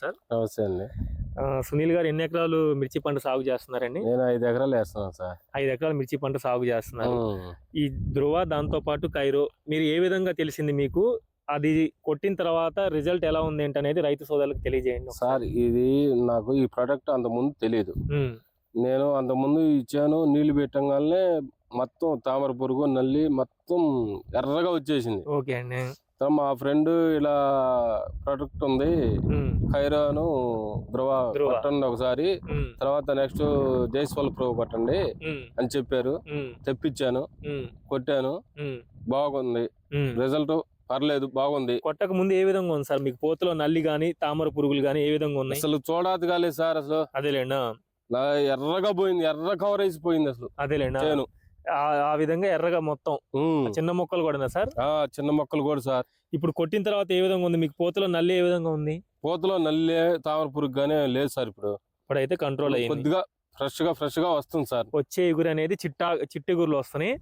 Sir? నమస్తే అండి. సునీల్ గారు ఎన్ని ఎకరాలు మిర్చి పంట సాగు చేస్తున్నారండి? నేను ఐదు ఎకరాలు వేస్తున్నాను సార్. ఐదు ఎకరాల మిర్చి పంట సాగు చేస్తున్నారు. ఈ ధృవ దాంతో పాటు కైరో మీరు ఏ విధంగా తెలిసింది మీకు? అది కొట్టిన తర్వాత రిజల్ట్ ఎలా ఉంది ఏంటి అనేది రైతు సోదరులకు తెలియజేయండి సార్ ఇది నాకు ఈ ప్రోడక్ట్ అంత ముందు తెలియదు నేను అంత ముందు ఇచ్చాను నీళ్ళు పెట్టంగానే మొత్తం తామర పురుగు నల్లి మొత్తం ఎర్రగా వచ్చేసింది. ఓకే అండి. మా ఫ్రెండ్ ఇలా ప్రోడక్ట్ ఉంది ఖైరాను ధ్రువ ధృవ. కొట్టండి ఒకసారి తర్వాత నెక్స్ట్ జైస్వాల్ ప్రో కొట్టండి ఉమ్, అని చెప్పారు. తెప్పించాను కొట్టాను బాగుంది. రిజల్ట్ పర్లేదు బాగుంది. కొట్టక ముందు ఏ విధంగా ఉంది సార్? మీకు పోతలో నల్లి గాని తామర పురుగులు గాని ఏ విధంగా ఉన్నాయి? అసలు చూడాది కాలేదు సార్ అసలు అదేలేండా ఎర్రగా పోయింది ఎర్ర కవరేజ్ పోయింది అసలు. అదేలేండా ఆ- ఆ విధంగా ఎర్రగా మొత్తం. చిన్న మొక్కలు కూడా సార్? ఆ చిన్న మొక్కలు కూడా సార్. ఇప్పుడు కొట్టిన తర్వాత ఏ విధంగా ఉంది? మీకు పోతలో నల్లి ఏ విధంగా ఉంది? పూతలో నల్లి తామర పురుగు గానే లేదు సార్ ఇప్పుడు. ఇప్పుడైతే కంట్రోల్ అయ్యింది. కొద్దిగా ఫ్రెష్గా ఫ్రెష్గా వస్తుంది సార్. వచ్చే ఎగురు అనేది చిట్టా చిట్టెగురులు వస్తున్నాయి.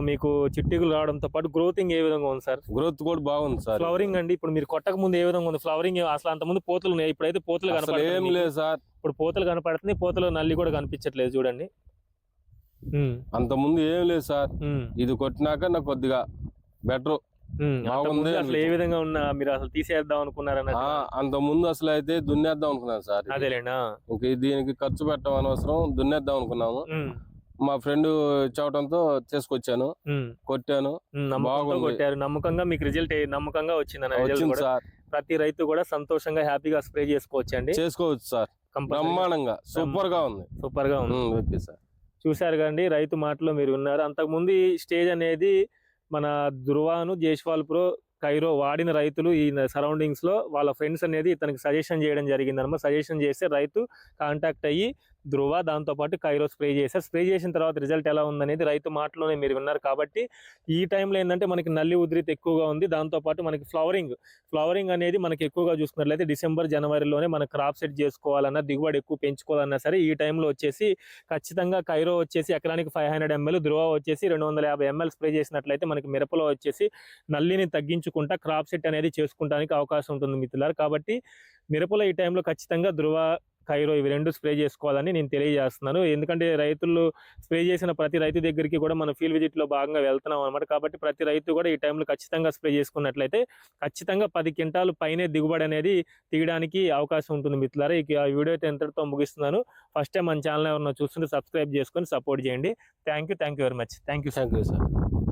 మీకు చిట్టెగురు రావడంతో పాటు గ్రోతింగ్ ఏ విధంగా ఉంది సార్? గ్రోత్ కూడా బాగుంది సార్. ఫ్లవరింగ్ అండి. ఇప్పుడు మీరు కొట్టక ముందు ఏ విధంగా ఉంది? ఫ్లవరింగ్ అసలు అంత ముందు పోతలు ఉన్నాయి. ఇప్పుడైతే పోతలు అసలు ఏం కనపడుతుంది లేదు సార్. ఇప్పుడు పోతలు కనపడుతుంది పోతలు నల్లి కూడా కనిపించట్లేదు చూడండి. అంత ముందు ఏం లేదు సార్. ఇది కొట్టినాక నాకు కొద్దిగా బెటర్. బాగుంది అసలు ఏ. విధంగా ఉన్నా మీరు అసలు తీసేద్దాం అనుకున్నారన్న అంత ముందు అసలు అయితే దున్నేద్దాం అనుకున్నాను సార్. అదేలేనా ఇంక దీనికి ఖర్చు పెట్టడం అనవసరం దున్నేద్దాం అనుకున్నాము. మా ఫ్రెండ్ చెప్పడంతో తీసుకొచ్చాను ఉమ్, కొట్టాను. కొట్టారు. నమ్మకంగా మీకు రిజల్ట్ నమ్మకంగా వచ్చింది సార్. ప్రతి రైతు కూడా సంతోషంగా హ్యాపీగా స్ప్రే చేసుకోవచ్చు అండి చేసుకోవచ్చు సార్. బ్రహ్మాండంగా. సూపర్గా ఉంది. సూపర్గా ఉంది ఓకే సార్. చూశారు కండి రైతు మాటలో మీరు ఉన్నారు అంతకుముందు ఈ స్టేజ్ అనేది మన ధృవాను జైష్వాల్ ప్రో కైరో వాడిన రైతులు ఈ సరౌండింగ్స్లో వాళ్ళ ఫ్రెండ్స్ అనేది ఇతనికి సజెషన్ చేయడం జరిగింది అనమాట సజెషన్ చేస్తే రైతు కాంటాక్ట్ అయ్యి ధృవ దాంతో పాటు కైరో స్ప్రే చేశారు. స్ప్రే చేసిన తర్వాత రిజల్ట్ ఎలా ఉందనేది రైతు మాటలోనే మీరు విన్నారు కాబట్టి ఈ టైంలో ఏంటంటే మనకి నల్లి ఉధృతి ఎక్కువగా ఉంది. దాంతో పాటు మనకి ఫ్లవరింగ్ ఫ్లవరింగ్ అనేది మనకి ఎక్కువగా చూసుకున్నట్లయితే డిసెంబర్ జనవరిలోనే మన క్రాప్ సెట్ చేసుకోవాలన్నా దిగుబడి ఎక్కువ పెంచుకోవాలన్నా సరే ఈ టైంలో వచ్చేసి ఖచ్చితంగా కైరో వచ్చేసి ఎకరానికి ఫైవ్ హండ్రెడ్ ఎంఎల్ ధృవ వచ్చేసి రెండు వందల యాభై ఎంఎల్ స్ప్రే చేసినట్లయితే మనకి మిరపలో వచ్చేసి నల్లిని తగ్గించుకుంటా క్రాప్ సెట్ అనేది చేసుకుంటానికి అవకాశం ఉంటుంది మిత్రులారు. కాబట్టి మిరపలో ఈ టైంలో ఖచ్చితంగా ధృవ కైరో ఇవి రెండు స్ప్రే చేసుకోవాలని నేను తెలియజేస్తున్నాను. ఎందుకంటే రైతులు స్ప్రే చేసిన ప్రతి రైతు దగ్గరికి కూడా మన ఫీల్డ్ విజిట్లో భాగంగా వెళ్తున్నాం అనమాట కాబట్టి ప్రతి రైతు కూడా ఈ టైంలో ఖచ్చితంగా స్ప్రే చేసుకున్నట్లయితే ఖచ్చితంగా పది క్వింటాలు పైనే దిగుబడి అనేది తీయడానికి అవకాశం ఉంటుంది మిత్రులారా. ఇక ఆ వీడియో అయితే ఎంతటితో ముగిస్తున్నాను. ఫస్ట్ టైం మన ఛానల్ ఎవరన్నా చూస్తుంటే సబ్స్క్రైబ్ చేసుకొని సపోర్ట్ చేయండి. Thank you thank you very much thank you thank you sir